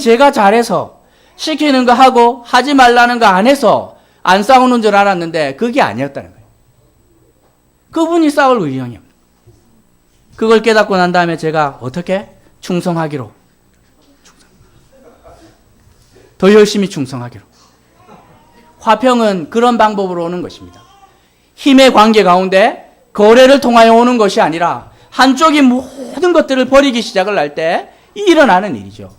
제가 잘해서 시키는 거 하고 하지 말라는 거 안 해서 안 싸우는 줄 알았는데 그게 아니었다는 거예요. 그분이 싸울 의향이 없는 그걸 깨닫고 난 다음에 제가 어떻게 충성하기로 더 열심히 충성하기로 화평은 그런 방법으로 오는 것입니다. 힘의 관계 가운데 거래를 통하여 오는 것이 아니라 한쪽이 모든 것들을 버리기 시작을 할 때 일어나는 일이죠.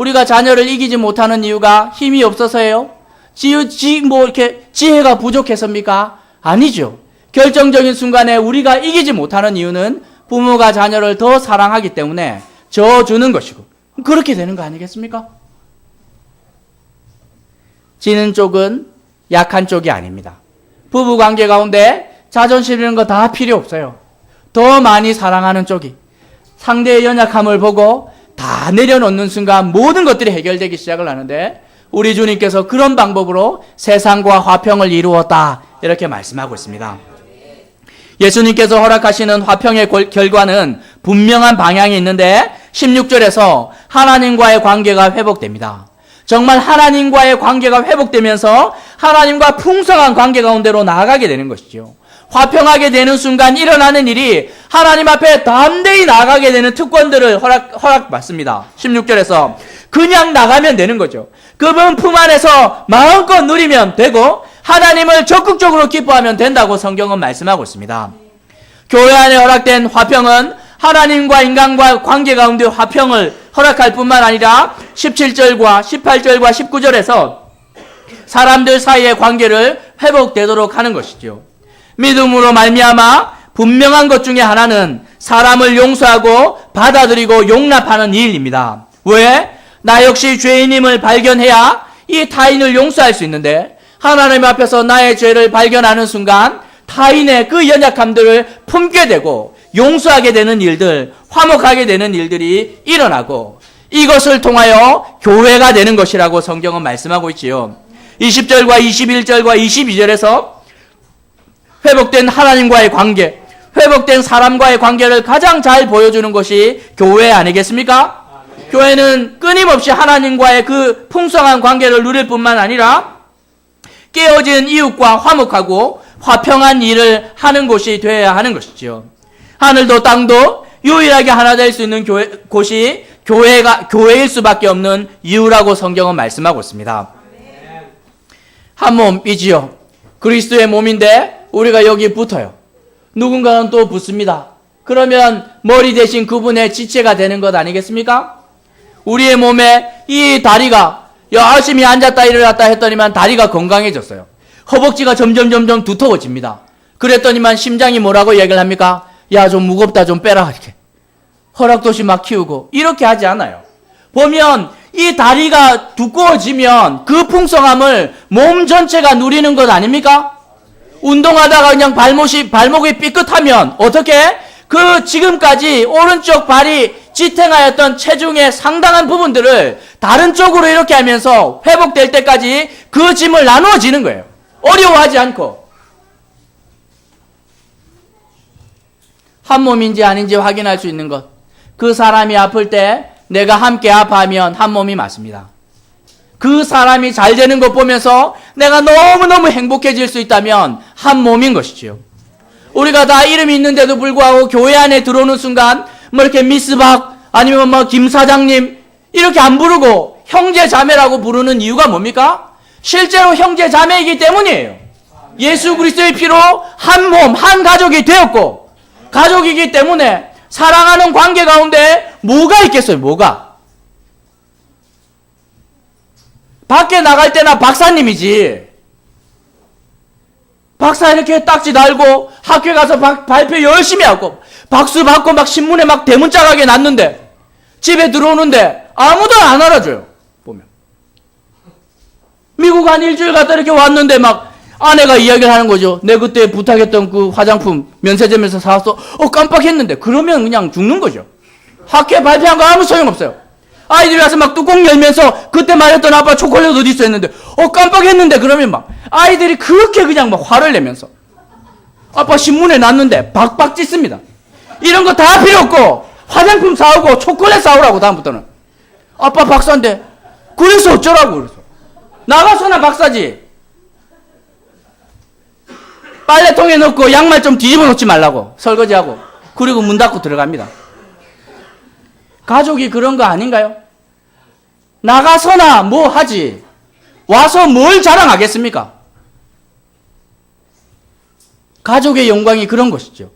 우리가 자녀를 이기지 못하는 이유가 힘이 없어서예요? 지, 지, 뭐, 이렇게 지혜가 부족해서입니까? 아니죠. 결정적인 순간에 우리가 이기지 못하는 이유는 부모가 자녀를 더 사랑하기 때문에 져주는 것이고, 그렇게 되는 거 아니겠습니까? 지는 쪽은 약한 쪽이 아닙니다. 부부 관계 가운데 자존심 이런 거 다 필요 없어요. 더 많이 사랑하는 쪽이 상대의 연약함을 보고 다 내려놓는 순간 모든 것들이 해결되기 시작을 하는데 우리 주님께서 그런 방법으로 세상과 화평을 이루었다 이렇게 말씀하고 있습니다. 예수님께서 허락하시는 화평의 골- 결과는 분명한 방향이 있는데 16절에서 하나님과의 관계가 회복됩니다. 정말 하나님과의 관계가 회복되면서 하나님과 풍성한 관계 가운데로 나아가게 되는 것이죠. 화평하게 되는 순간 일어나는 일이 하나님 앞에 담대히 나가게 되는 특권들을 허락, 허락 받습니다. 16절에서 그냥 나가면 되는 거죠. 그분 품 안에서 마음껏 누리면 되고 하나님을 적극적으로 기뻐하면 된다고 성경은 말씀하고 있습니다. 교회 안에 허락된 화평은 하나님과 인간과 관계 가운데 화평을 허락할 뿐만 아니라 17절과 18절과 19절에서 사람들 사이의 관계를 회복되도록 하는 것이죠. 믿음으로 말미암아 분명한 것 중에 하나는 사람을 용서하고 받아들이고 용납하는 일입니다. 왜? 나 역시 죄인임을 발견해야 이 타인을 용서할 수 있는데 하나님 앞에서 나의 죄를 발견하는 순간 타인의 그 연약함들을 품게 되고 용서하게 되는 일들, 화목하게 되는 일들이 일어나고 이것을 통하여 교회가 되는 것이라고 성경은 말씀하고 있지요. 20절과 21절과 22절에서 회복된 하나님과의 관계, 회복된 사람과의 관계를 가장 잘 보여주는 것이 교회 아니겠습니까? 교회는 끊임없이 하나님과의 그 풍성한 관계를 누릴 뿐만 아니라 깨어진 이웃과 화목하고 화평한 일을 하는 곳이 되어야 하는 것이지요. 하늘도 땅도 유일하게 하나 될 수 있는 교회, 곳이 교회가, 교회일 수밖에 없는 이유라고 성경은 말씀하고 있습니다. 한 몸이지요. 그리스도의 몸인데 우리가 여기 붙어요. 누군가는 또 붙습니다. 그러면 머리 대신 그분의 지체가 되는 것 아니겠습니까? 우리의 몸에 이 다리가 열심히 앉았다 일어났다 했더니만 다리가 건강해졌어요. 허벅지가 점점 점점 두터워집니다. 그랬더니만 심장이 뭐라고 얘기를 합니까? 야 좀 무겁다 좀 빼라 이렇게. 허락도시 막 키우고 이렇게 하지 않아요. 보면 이 다리가 두꺼워지면 그 풍성함을 몸 전체가 누리는 것 아닙니까? 운동하다가 그냥 발목이 발목이 삐끗하면 어떻게 그 지금까지 오른쪽 발이 지탱하였던 체중의 상당한 부분들을 다른 쪽으로 이렇게 하면서 회복될 때까지 그 짐을 나누어지는 거예요. 어려워하지 않고 한 몸인지 아닌지 확인할 수 있는 것. 그 사람이 아플 때 내가 함께 아파하면 한 몸이 맞습니다. 그 사람이 잘 되는 것 보면서 내가 너무너무 행복해질 수 있다면 한 몸인 것이지요. 우리가 다 이름이 있는데도 불구하고 교회 안에 들어오는 순간 뭐 이렇게 미스박 아니면 뭐 김 사장님 이렇게 안 부르고 형제 자매라고 부르는 이유가 뭡니까? 실제로 형제 자매이기 때문이에요. 예수 그리스도의 피로 한 몸, 한 가족이 되었고 가족이기 때문에 사랑하는 관계 가운데 뭐가 있겠어요? 뭐가? 밖에 나갈 때나 박사님이지. 박사 이렇게 딱지 달고 학교 가서 박- 발표 열심히 하고 박수 받고 막 신문에 막 대문짝하게 났는데 집에 들어오는데 아무도 안 알아줘요. 보면 미국 한 일주일 갔다 이렇게 왔는데 막 아내가 이야기를 하는 거죠. 내 그때 부탁했던 그 화장품 면세점에서 사왔어. 어 깜빡했는데 그러면 그냥 죽는 거죠. 학교에 발표한 거 아무 소용 없어요. 아이들이 와서 막 뚜껑 열면서 그때 말했던 아빠 초콜릿 어디 있어 했는데 어 깜빡했는데 그러면 막 아이들이 그렇게 그냥 막 화를 내면서 아빠 신문에 났는데 박박 찢습니다. 이런 거 다 필요 없고 화장품 사오고 초콜릿 사오라고 다음부터는 아빠 박사인데 그래서 어쩌라고 그래서. 나가서나 박사지. 빨래통에 넣고 양말 좀 뒤집어 놓지 말라고. 설거지하고. 그리고 문 닫고 들어갑니다. 가족이 그런 거 아닌가요? 나가서나 뭐 하지. 와서 뭘 자랑하겠습니까? 가족의 영광이 그런 것이죠.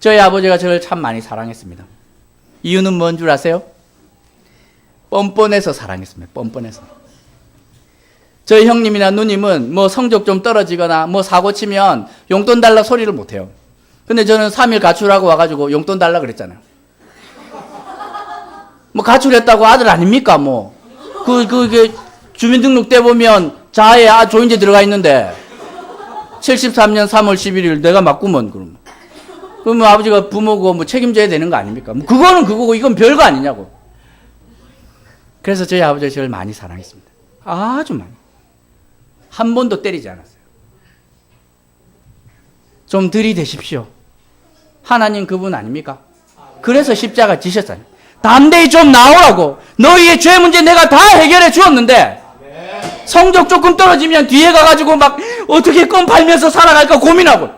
저희 아버지가 저를 참 많이 사랑했습니다. 이유는 뭔 줄 아세요? 뻔뻔해서 사랑했습니다. 뻔뻔해서. 저희 형님이나 누님은 뭐 성적 좀 떨어지거나 뭐 사고 치면 용돈 달라 소리를 못 해요. 근데 저는 3일 가출하고 와가지고 용돈 달라 그랬잖아요. 뭐 가출했다고 아들 아닙니까 뭐. 그, 그, 그 주민등록 때 보면 자에 아, 조인제 들어가 있는데 73년 3월 11일 내가 맞구먼 그러면. 그러면 아버지가 부모고 뭐 책임져야 되는 거 아닙니까? 뭐 그거는 그거고 이건 별거 아니냐고. 그래서 저희 아버지가 저를 많이 사랑했습니다. 아주 많이. 한 번도 때리지 않았어요. 좀 들이대십시오. 하나님 그분 아닙니까? 그래서 십자가 지셨잖아요. 담대히 좀 나오라고. 너희의 죄 문제 내가 다 해결해 주었는데 성적 조금 떨어지면 뒤에 가가지고 막 어떻게 껌 팔면서 살아갈까 고민하고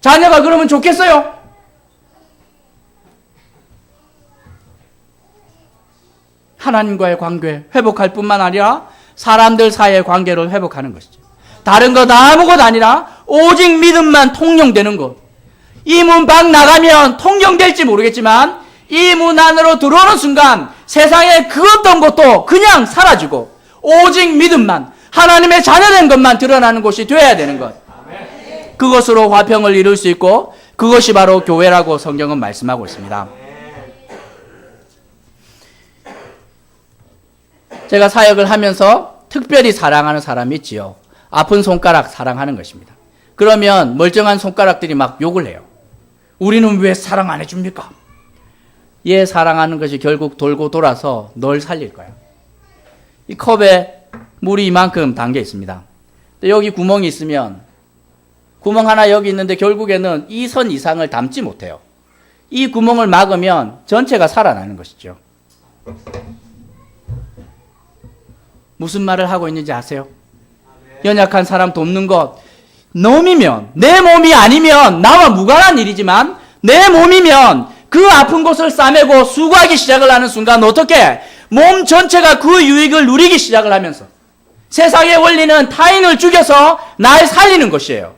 자녀가 그러면 좋겠어요? 하나님과의 관계 회복할 뿐만 아니라 사람들 사이의 관계를 회복하는 것이죠. 다른 것 아무것도 아니라 오직 믿음만 통용되는 것. 이 문 밖 나가면 통용될지 모르겠지만 이 문 안으로 들어오는 순간 세상에 그 어떤 것도 그냥 사라지고 오직 믿음만 하나님의 자녀된 것만 드러나는 곳이 되어야 되는 것. 그것으로 화평을 이룰 수 있고 그것이 바로 교회라고 성경은 말씀하고 있습니다. 제가 사역을 하면서 특별히 사랑하는 사람이 있지요. 아픈 손가락 사랑하는 것입니다. 그러면 멀쩡한 손가락들이 막 욕을 해요. 우리는 왜 사랑 안 해줍니까? 얘 사랑하는 것이 결국 돌고 돌아서 널 살릴 거야. 이 컵에 물이 이만큼 담겨 있습니다. 여기 구멍이 있으면 구멍 하나 여기 있는데 결국에는 이 선 이상을 담지 못해요. 이 구멍을 막으면 전체가 살아나는 것이죠. 무슨 말을 하고 있는지 아세요? 연약한 사람 돕는 것, 놈이면, 내 몸이 아니면 나와 무관한 일이지만, 내 몸이면 그 아픈 곳을 싸매고 수고하기 시작을 하는 순간 어떻게 몸 전체가 그 유익을 누리기 시작을 하면서 세상의 원리는 타인을 죽여서 날 살리는 것이에요.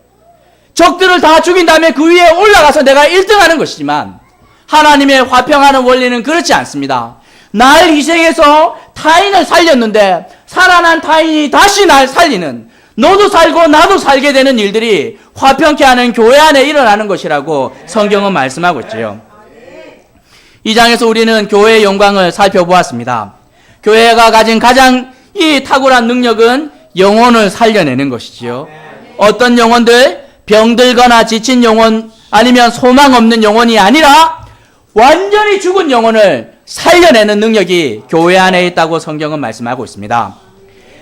적들을 다 죽인 다음에 그 위에 올라가서 내가 1등하는 것이지만 하나님의 화평하는 원리는 그렇지 않습니다. 날 희생해서 타인을 살렸는데 살아난 타인이 다시 날 살리는 너도 살고 나도 살게 되는 일들이 화평케 하는 교회 안에 일어나는 것이라고 성경은 말씀하고 있지요. 이 장에서 우리는 교회의 영광을 살펴보았습니다. 교회가 가진 가장 이 탁월한 능력은 영혼을 살려내는 것이지요. 어떤 영혼들 병들거나 지친 영혼 아니면 소망 없는 영혼이 아니라 완전히 죽은 영혼을 살려내는 능력이 교회 안에 있다고 성경은 말씀하고 있습니다.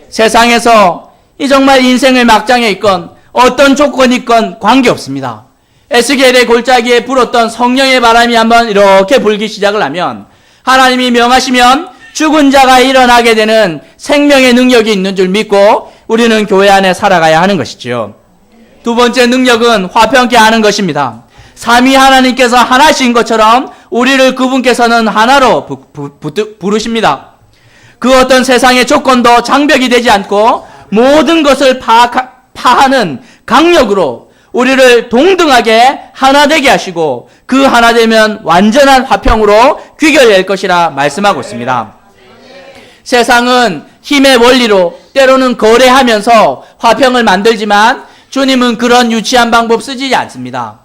세상에서 이 정말 인생의 막장에 있건 어떤 조건이 있건 관계없습니다. 에스겔의 골짜기에 불었던 성령의 바람이 한번 이렇게 불기 시작을 하면 하나님이 명하시면 죽은 자가 일어나게 되는 생명의 능력이 있는 줄 믿고 우리는 교회 안에 살아가야 하는 것이지요. 두 번째 능력은 화평케 하는 것입니다. 삼위 하나님께서 하나신 것처럼 우리를 그분께서는 하나로 부, 부, 부, 부르십니다. 그 어떤 세상의 조건도 장벽이 되지 않고 모든 것을 파, 파하는 강력으로 우리를 동등하게 하나 되게 하시고 그 하나 되면 완전한 화평으로 귀결될 것이라 말씀하고 있습니다. 세상은 힘의 원리로 때로는 거래하면서 화평을 만들지만 주님은 그런 유치한 방법 쓰지 않습니다.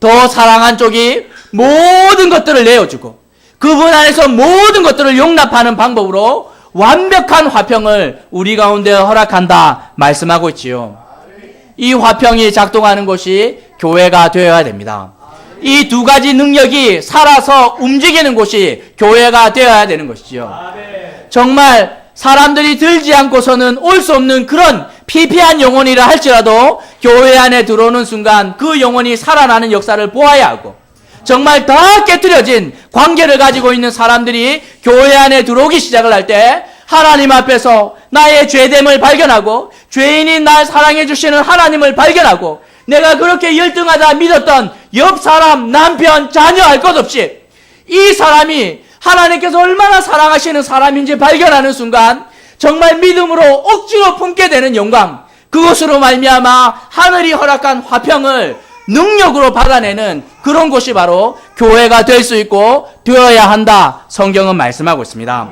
더 사랑한 쪽이 모든 것들을 내어주고 그분 안에서 모든 것들을 용납하는 방법으로 완벽한 화평을 우리 가운데 허락한다 말씀하고 있지요. 이 화평이 작동하는 곳이 교회가 되어야 됩니다. 이 두 가지 능력이 살아서 움직이는 곳이 교회가 되어야 되는 것이지요. 정말 사람들이 들지 않고서는 올 수 없는 그런 피폐한 영혼이라 할지라도 교회 안에 들어오는 순간 그 영혼이 살아나는 역사를 보아야 하고 정말 다 깨뜨려진 관계를 가지고 있는 사람들이 교회 안에 들어오기 시작을 할 때 하나님 앞에서 나의 죄됨을 발견하고 죄인인 날 사랑해 주시는 하나님을 발견하고 내가 그렇게 열등하다 믿었던 옆 사람, 남편, 자녀 할 것 없이 이 사람이 하나님께서 얼마나 사랑하시는 사람인지 발견하는 순간 정말 믿음으로 억지로 품게 되는 영광 그것으로 말미암아 하늘이 허락한 화평을 능력으로 받아내는 그런 곳이 바로 교회가 될 수 있고 되어야 한다 성경은 말씀하고 있습니다.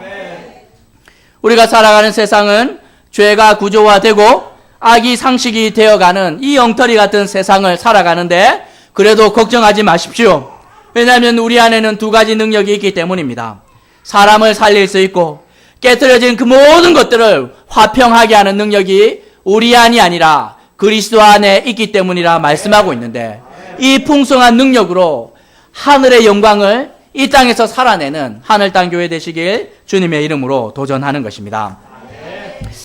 우리가 살아가는 세상은 죄가 구조화되고 악이 상식이 되어가는 이 엉터리 같은 세상을 살아가는데 그래도 걱정하지 마십시오. 왜냐하면 우리 안에는 두 가지 능력이 있기 때문입니다. 사람을 살릴 수 있고 깨뜨려진 그 모든 것들을 화평하게 하는 능력이 우리 안이 아니라 그리스도 안에 있기 때문이라 말씀하고 있는데 이 풍성한 능력으로 하늘의 영광을 이 땅에서 살아내는 하늘 땅 교회 되시길 주님의 이름으로 도전하는 것입니다.